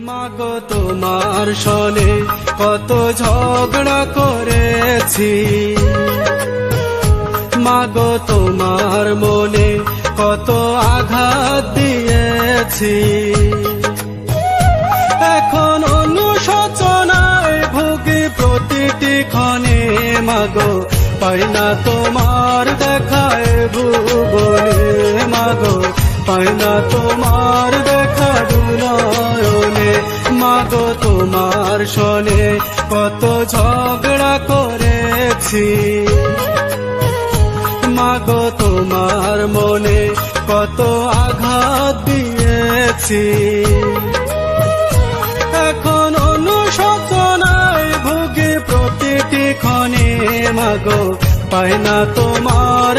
মাগো তোমার সনে কত ঝগড়া করেছি। মাগো তোমার মনে কত আঘাত দিয়েছি। এখন অনুশোচনায় ভুগি প্রতিটি ক্ষণে, মাগো, পাই না তোমার দেখায় ভুবনে, মাগো, পাই না তোমার দেখা মাগো তোমার শোনে, কত ঝগড়া করেছি। মাগো, তোমার মনে কত আঘাত দিয়েছি। এখন অনুশোচনায় ভুগে প্রতিটি ক্ষণে মাগো পায় না তোমার